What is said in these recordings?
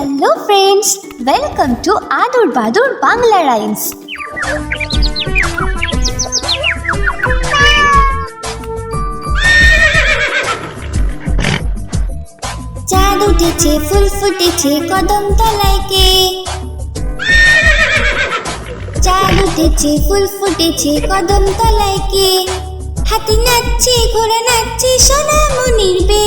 Hello friends welcome to Adur Badur Bangla rhymes চাঁদ উঠেছে, ফুল ফুটেছে, কদম তলায় কে? চাঁদ উঠেছে, ফুল ফুটেছে, কদম তলায় কে? হাতি নাচছে, ঘোড়া নাচছে সোনা মনির বে।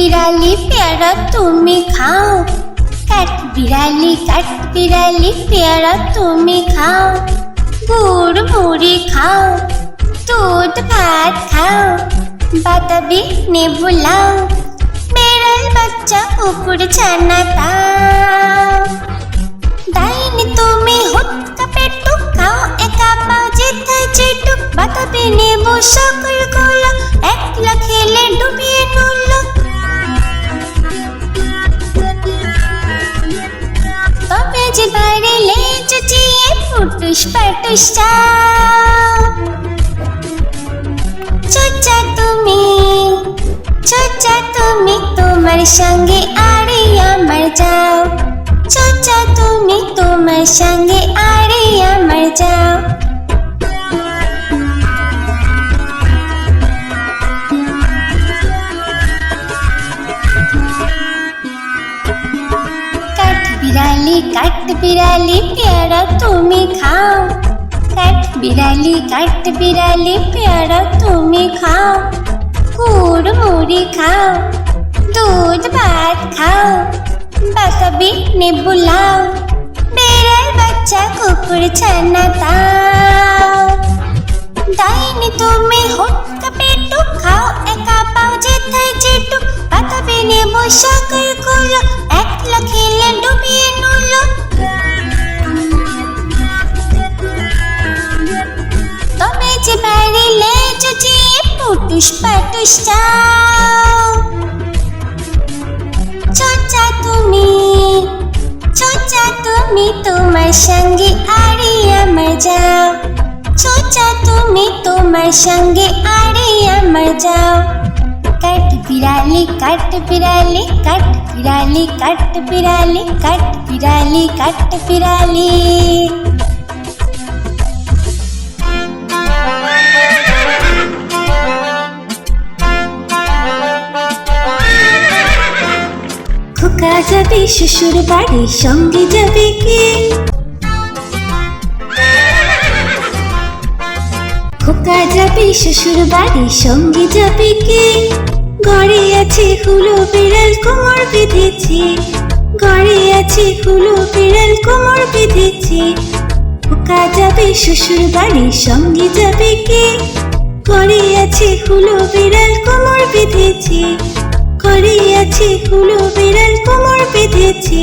বিড়ালি পেয়ারা তুমি খাও। কাট বিড়ালি কাট বিড়ালি পেয়ারা তুমি খাও। গুড়, মুড়ি খাও, দুধ, ভাত খাও বাতাবি নেবু লাও, বেড়াল, বাচ্চা, কুকুর, ছানা তাও তুমি হুটকা পেটু খাও, একা পাও যেথায় যেটু বাতাবি নেব সকল ফুটুস পাটুস চাও চোচা তুমি চোচা তুমি তোমার সঙ্গে আরে আমার যাও চোচা তুমি তোমার সঙ্গে আরে কাঠ বিড়ালি পেয়ারা তুমি খাও কাঠ বিড়ালি কাঠ বিড়ালি পেয়ারা তুমি খাও গুড় মুড়ি খাও দুধ ভাত খাও বাতাবি নেবু লাও বেড়াল বাচ্চা কুকুর ছানা তাও ডাইনি তুমি হুটকা পেটু খাও একা পাও যেথায় নেব সকলগুলো একলা খেলে ডুবিয়ে নুলো তবে যে বাড়ি লেজ দিয়ে পুটুস পাটুস চাও। চোচা তুমি চোচা তুমি তোমার সঙ্গে আরে আমার যাও। তুমি তোমার সঙ্গে আরে আমার বিড়ালি কাট বিড়ালি কাট বিড়ালি কাট বিড়ালি কাট বিড়ালি কাট বিড়ালি খোকা যাবে শ্বশুর বাড়ি সঙ্গে যাবে কে? খোকা যাবে শ্বশুর বাড়ি সঙ্গে যাবে কে? ঘরে আছে হুলো বিড়াল কোমর বেঁধেছে। ঘরে আছে হুলো বিড়াল কোমর বেঁধেছে। খোকা যাবে শ্বশুর বাড়ি সঙ্গে যাবে কে? ঘরে আছে হুলো বিড়াল কোমর বেঁধেছে। ঘরে আছে হুলো বিড়াল কোমর বেঁধেছে।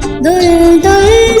দুল দুল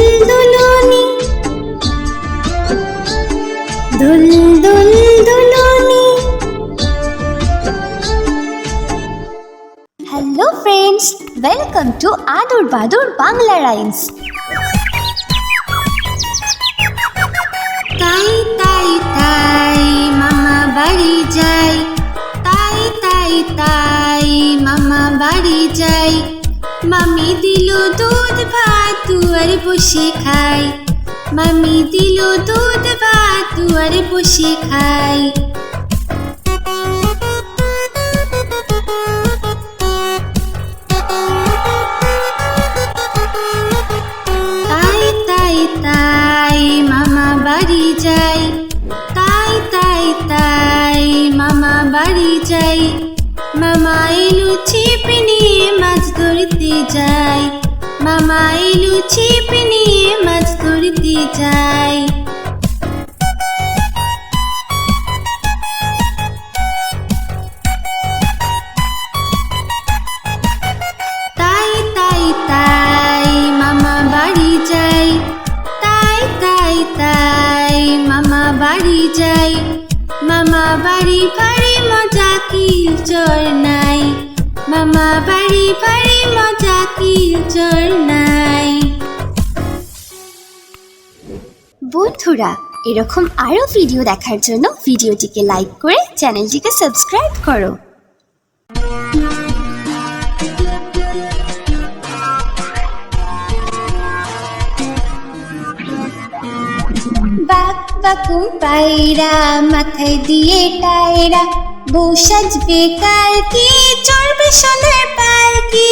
welcome to Adur Badur Bangla rhymes তাই তাই তাই মামা বাড়ি যাই তাই তাই তাই মামা বাড়ি যাই মামি দিল দুধ ভাত দুয়ারে বসে খাই মামি দিল দুধ ভাত দুয়ারে বসে খাই ধরতে যাই মামা এলু ছিপ নিয়ে মাছ ধরতে যাই তাই তাই তাই মামা বাড়ি যাই তাই তাই তাই মামা বাড়ি যাই মামা বাড়ি ভারী মজা কি চর নাই। মামা বাড়ি ভারী কি নাই। বন্ধুরা এরকম আরও ভিডিও দেখার জন্য ভিডিওটিকে লাইক করে চ্যানেলটিকে সাবস্ক্রাইব করো। বাক বাকুম পায়রা মাথায় দিয়ে টায়রা বউ সাজবে কালকে চড়বে সোনার পালকি।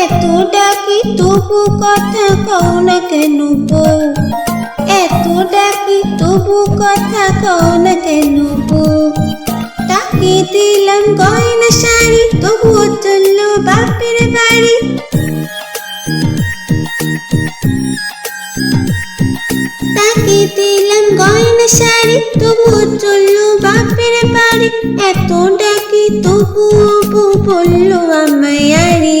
এত ডাকি তবু কথা কও না কেন বউ এত ডাকি তবু কথা কও না কেন দিলাম গয়না শাড়ি, তবুও চলল বাপের বাড়ি। তাকে দিলাম গয়না শাড়ি, তবুও চলল বাপের বাড়ি। এত ডাকি বউ বলল আমায় আরে।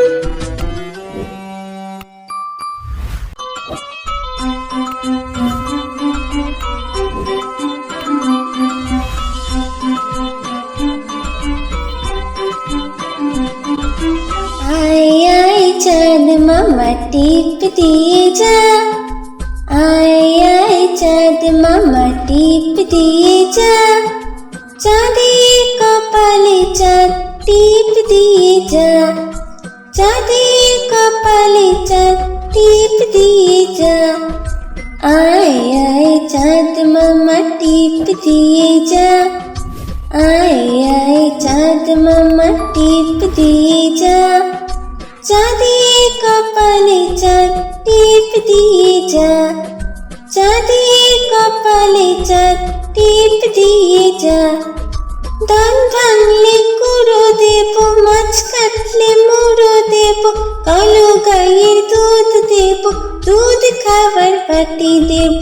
চাঁদ মামা টিপ দিয়ে যা আয় আয় চাঁদ মামা টিপ দিয়ে যা চাঁদের কপালে চাঁদ টিপ দিয়ে যা চাঁদের কপালে চাঁদ টিপ দিয়ে যা আয় আয় চাঁদ মামা টিপ দিয়ে যা আয় আয় চাঁদ মামা টিপ দিয়ে যা চাঁদের কপালে চাঁদ টিপ দিয়ে যা চাঁদের কপালে চাঁদ টিপ দিয়ে যা ধান ভাঙলে কুড়ো দেব মাছ কাটলে মুড়ো দেব কালো গাইয়ের দুধ দেব দুধ খাবার বাটি দেব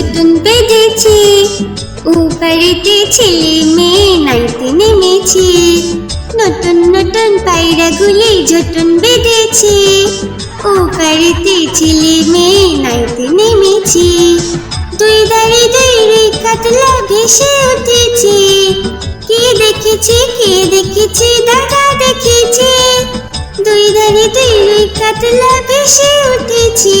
যতন বেঁধেছে। উপরেতে ছেলে মেয়ে নাইতে নেমেছে, নতুন নতুন পায়রাগুলি যতন বেঁধেছে। উপরেতে ছেলে মেয়ে নাইতে নেমেছে, দুই দাঁড়ি দুই রে কাতলা ভেসে উঠেছে। কে দেখেছি কে দেখেছি, দাদা দেখেছে। দুই ধারে দুই রুই কাতলা ভেসে উঠেছে।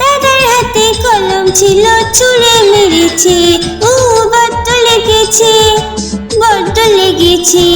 দাদার হাতে কলম ছিল ছুঁড়ে মেরেছে ও বড্ড লেগেছে বড্ড লেগেছে।